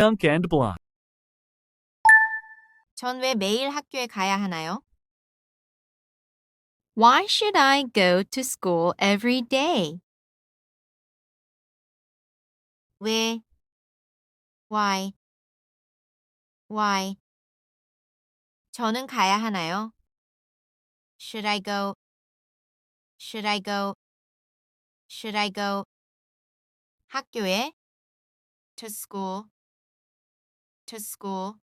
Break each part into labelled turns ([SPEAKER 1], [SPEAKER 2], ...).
[SPEAKER 1] Dunk and block.
[SPEAKER 2] 전 왜 매일 학교에 가야 하나요? Why should I go to school every day? 왜? Why? Why? 저는 가야 하나요? Should I go? Should I go? Should I go? 학교에 to school to school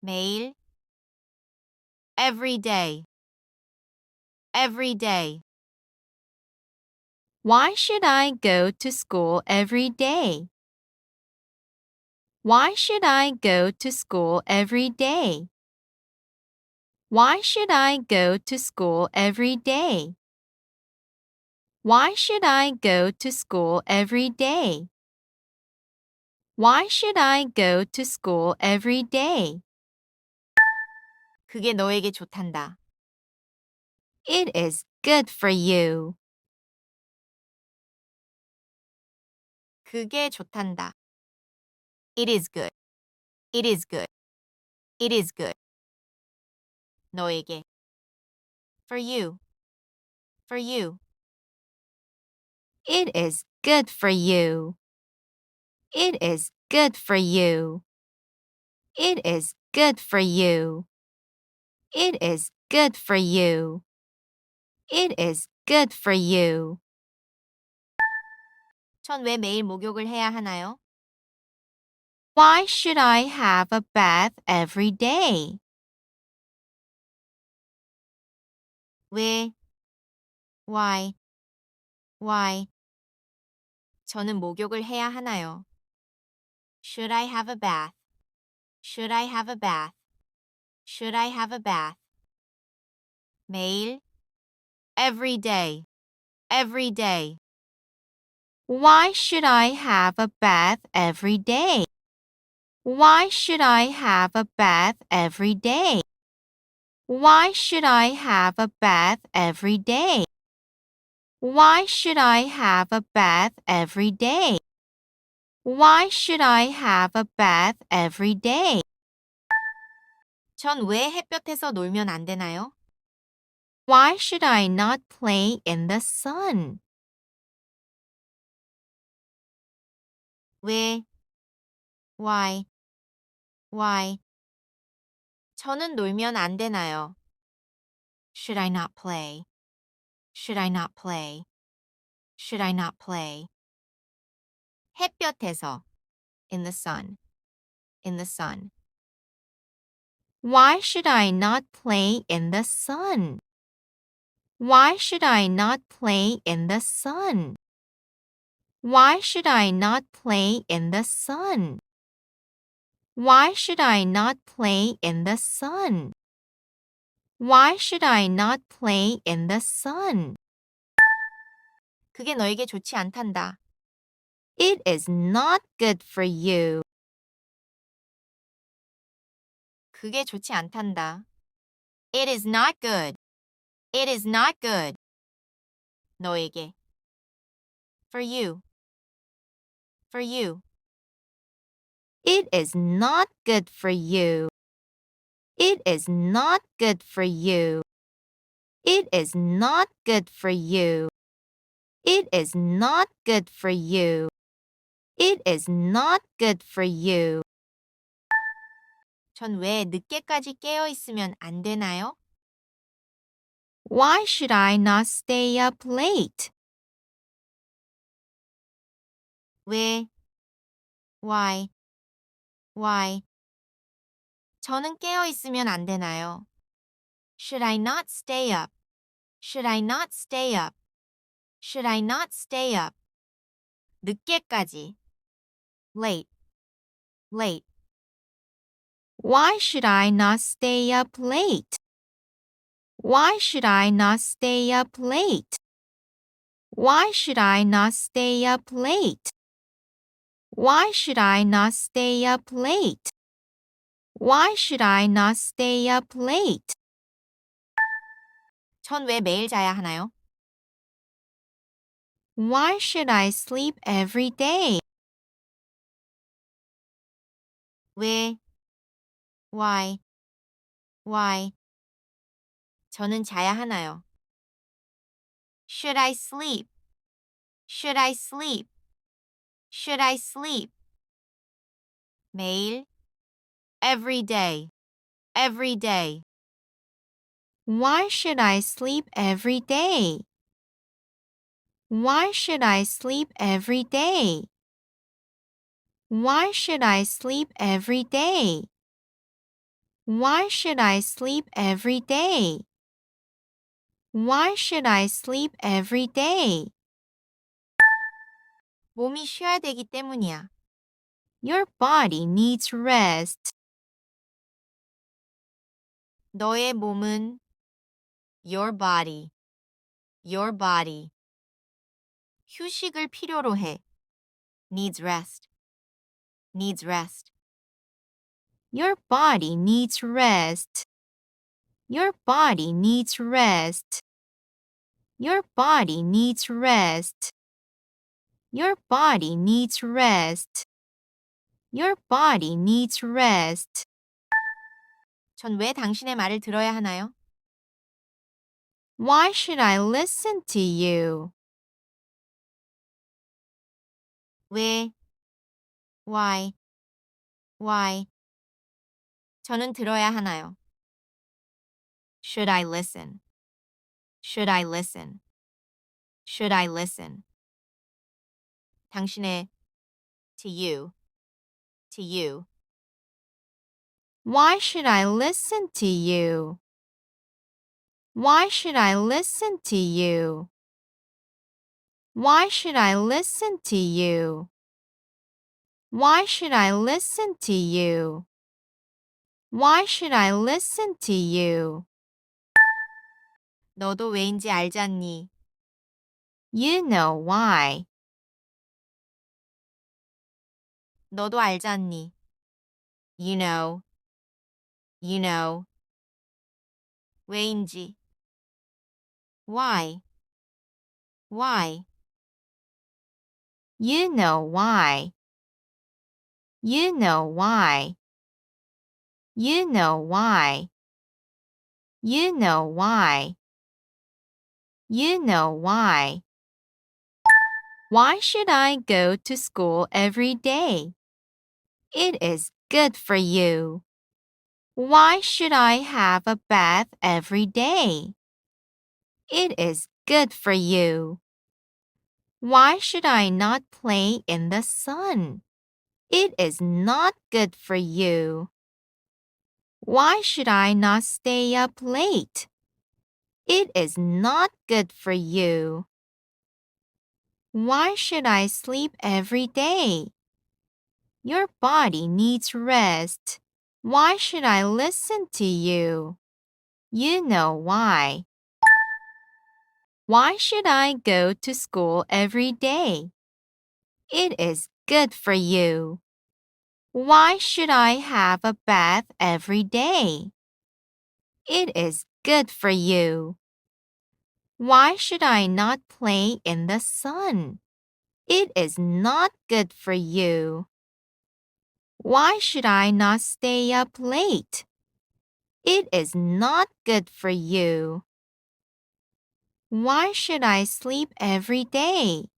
[SPEAKER 2] 매일 every day every day Why should I go to school every day? Why should I go to school every day? Why should I go to school every day? Why should I go to school every day? Why should I go to school every day? 그게 너에게 좋단다. It is good for you. 그게 좋단다. It is good. It is good. It is good. 너에게. For you. For you. It is good for you. It is good for you. It is good for you. It is good for you. It is good for you. 전 왜 매일 목욕을 해야 하나요? Why should I have a bath every day? 왜? Why? Why? 저는 목욕을 해야 하나요? Should I have a bath? Should I have a bath? Should I have a bath? 매일 every day every day Why should I have a bath every day? Why should I have a bath every day? Why should I have a bath every day? Why should I have a bath every day? Why should I have a bath every day? 전 왜 햇볕에서 놀면 안 되나요? Why should I not play in the sun? 왜? Why? Why? 저는 놀면 안 되나요? Should I not play? Should I not play? Should I not play? 햇볕에서 in the sun. In the sun. Why should I not play in the sun? Why should I not play in the sun? Why should I not play in the sun? Why should I not play in the sun? Why should I not play in the sun? 그게 너에게 좋지 않단다. It is not good for you. 그게 좋지 않단다. It is not good. It is not good. 너에게. For you. For you. It is not good for you. It is not good for you. It is not good for you. It is not good for you. It is not good for you. 전 왜 늦게까지 깨어 있으면 안 되나요? Why should I not stay up late? 왜? Why? Why? 저는 깨어 있으면 안 되나요? Should I not stay up? Should I not stay up? Should I not stay up? 늦게까지. Late. Late. Why should I not stay up late? Why should I not stay up late? Why should I not stay up late? Why should I not stay up late? Why should I not stay up late? 전 왜 매일 자야 하나요? Why should I sleep every day? 왜? Why? Why? 저는 자야 하나요? Should I sleep? Should I sleep? Should I sleep? 매일 every day every day Why should I sleep every day? Why should I sleep every day? Why should I sleep every day? Why should I sleep every day? Why should I sleep every day? 몸이 쉬어야 되기 때문이야. Your body needs rest. 너의 몸은 your body, your body. 휴식을 필요로 해. needs rest, needs rest. Your body needs rest. Your body needs rest. Your body needs rest. Your body needs rest. Your body needs rest. 전 왜 당신의 말을 들어야 하나요? Why should I listen to you? 왜? Why? Why? 저는 들어야 하나요? Should I listen? Should I listen? Should I listen? 당신의 to you, to you. Why should I listen to you? Why should I listen to you? Why should I listen to you? Why should I listen to you? Why should I listen to you? 너도 왜인지 알잖니? You know why. 너도 알잖니? You know. You know. 왜인지. Why? Why? You know why. You know why. You know why. You know why. You know why. Why should I go to school every day? It is good for you. Why should I have a bath every day? It is good for you. Why should I not play in the sun? It is not good for you. Why should I not stay up late? It is not good for you. Why should I sleep every day? Your body needs rest. Why should I listen to you? You know why. Why should I go to school every day? It is good for you. Why should I have a bath every day? It is good for you. Why should I not play in the sun? It is not good for you. Why should I not stay up late? It is not good for you. Why should I sleep every day?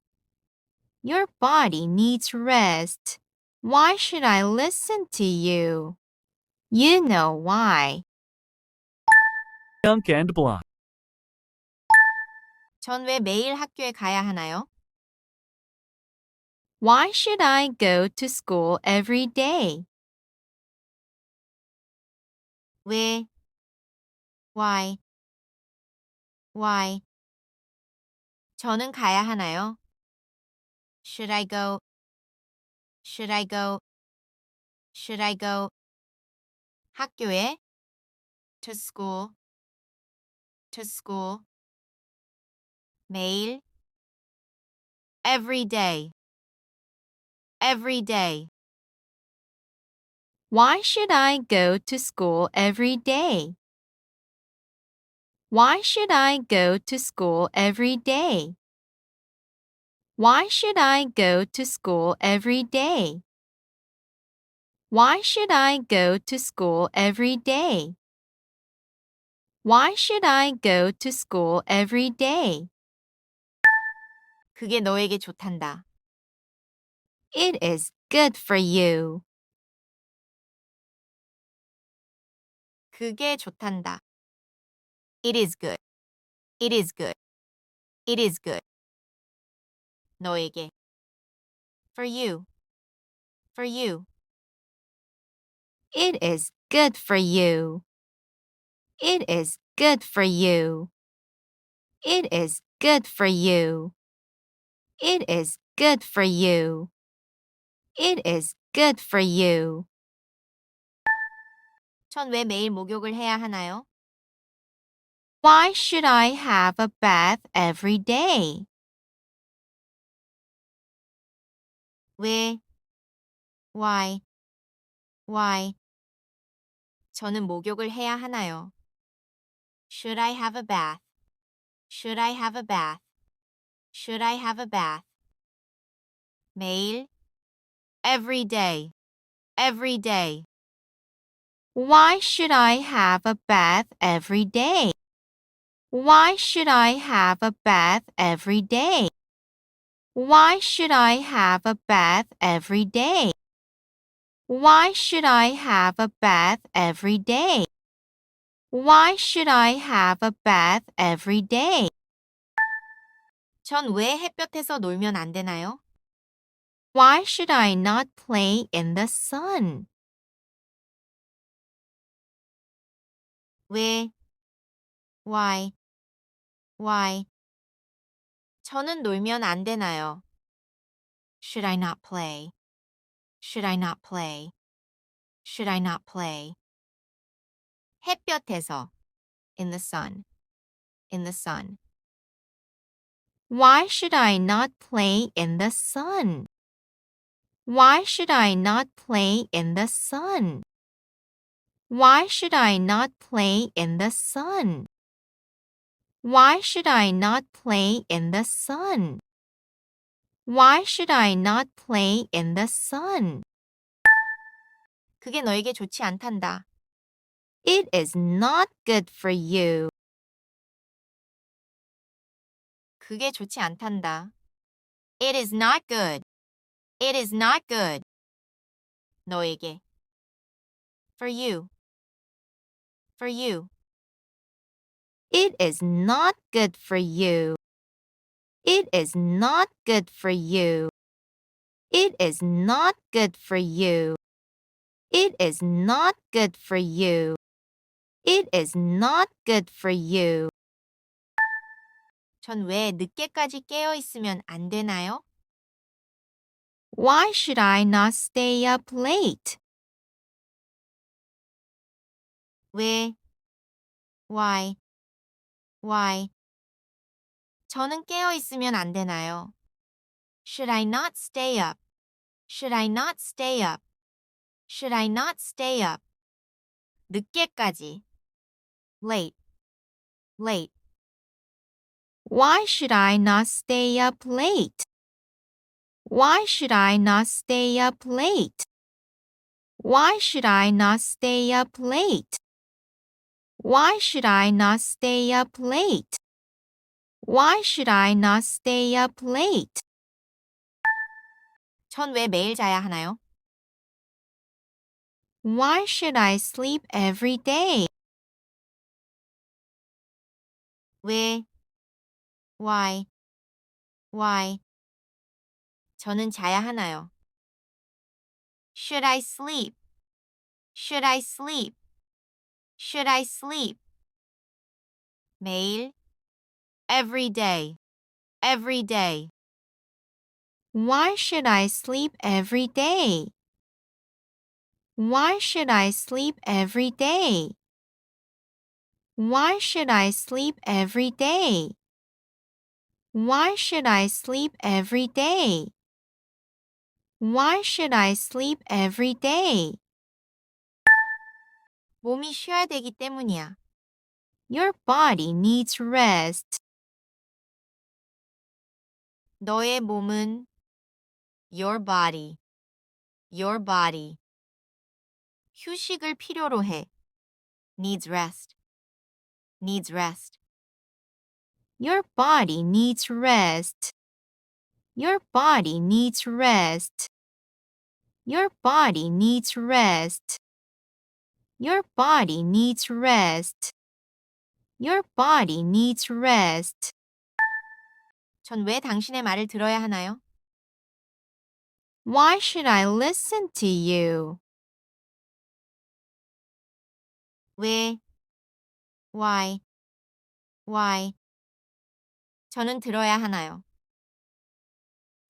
[SPEAKER 2] Your body needs rest. Why should I listen to you? You know why.
[SPEAKER 1] Dunk and block.
[SPEAKER 2] 전 왜 매일 학교에 가야 하나요? Why should I go to school every day? 왜? Why? Why? 저는 가야 하나요? Should I go? Should I go? Should I go? 학교에 to school to school 매일 every day every day Why should I go to school every day? Why should I go to school every day? Why should I go to school every day? Why should I go to school every day? Why should I go to school every day? 그게 너에게 좋단다. It is good for you. 그게 좋단다. It is good. It is good. It is good. 너에게. For you. For you. It is good for you. It is good for you. It is good for you. It is good for you. It is good for you. 전 왜 매일 목욕을 해야 하나요? Why should I have a bath every day? 왜? Why? Why? 저는 목욕을 해야 하나요? Should I have a bath? Should I have a bath? Should I have a bath? 매일 every day every day Why should I have a bath every day? Why should I have a bath every day? Why should I have a bath every day? Why should I have a bath every day? Why should I have a bath every day? 전 왜 햇볕에서 놀면 안 되나요? Why should I not play in the sun? 왜? Why? Why? 저는 놀면 안 되나요? Should I not play? Should I not play? Should I not play? 햇볕에서 in the sun. In the sun. Why should I not play in the sun? Why should I not play in the sun? Why should I not play in the sun? Why should I not play in the sun? Why should I not play in the sun? 그게 너에게 좋지 않단다. It is not good for you. 그게 좋지 않단다. It is not good. It is not good. 너에게. For you. For you. It is not good for you. It is not good for you. It is not good for you. It is not good for you. It is not good for you. 전 왜 늦게까지 깨어 있으면 안 되나요? Why should I not stay up late? 왜? Why? Why? 저는 깨어 있으면 안 되나요? Should I not stay up? Should I not stay up? Should I not stay up? 늦게까지. Late. Late. Why should I not stay up late? Why should I not stay up late? Why should I not stay up late? Why should I not stay up late? Why should I not stay up late? 전 왜 매일 자야 하나요? Why should I sleep every day? 왜? Why? Why? 저는 자야 하나요? Should I sleep? Should I sleep? Should I sleep? 매일 every day every day Why should I sleep every day? Why should I sleep every day? Why should I sleep every day? Why should I sleep every day? Why should I sleep every day? 몸이 쉬어야 되기 때문이야. Your body needs rest. 너의 몸은 your body, your body 휴식을 필요로 해. needs rest. needs rest. Your body needs rest. Your body needs rest. Your body needs rest. Your body needs rest. Your body needs rest. 전 왜 당신의 말을 들어야 하나요? Why should I listen to you? 왜? Why? Why? 저는 들어야 하나요?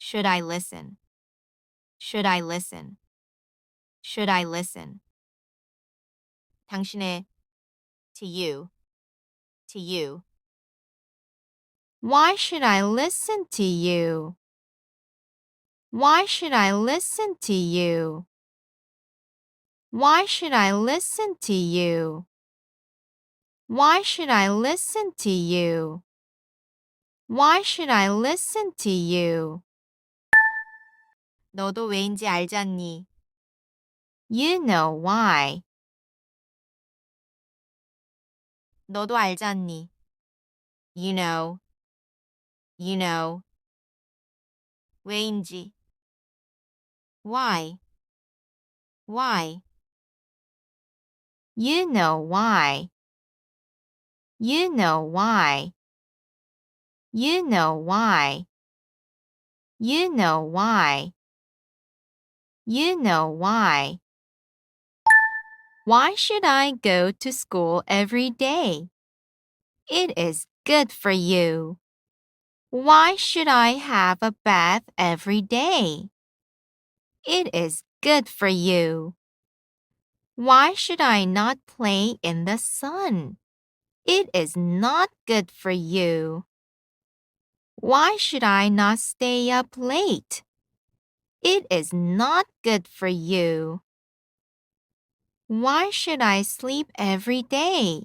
[SPEAKER 2] Should I listen? Should I listen? Should I listen? 당신의 to you, to you. Why should I listen to you? Why should I listen to you? Why should I listen to you? Why should I listen to you? Why should I listen to you? 너도 왜인지 알지 않니? You know why. 너도 알지 않니? You know. You know. 왜인지. Why? Why? You know why. You know why. You know why. You know why. You know why. Why should I go to school every day? It is good for you. Why should I have a bath every day? It is good for you. Why should I not play in the sun? It is not good for you. Why should I not stay up late? It is not good for you. Why should I sleep every day?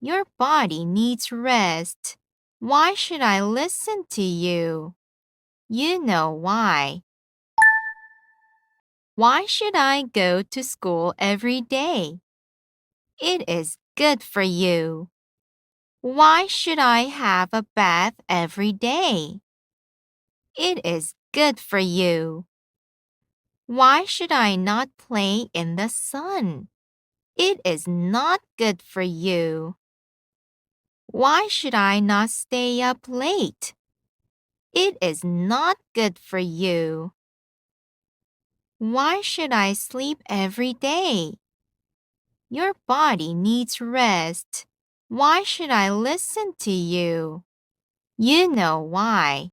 [SPEAKER 2] Your body needs rest. Why should I listen to you? You know why. Why should I go to school every day? It is good for you. Why should I have a bath every day? It is good for you. Why should I not play in the sun? It is not good for you. Why should I not stay up late? It is not good for you. Why should I sleep every day? Your body needs rest. Why should I listen to you? You know why.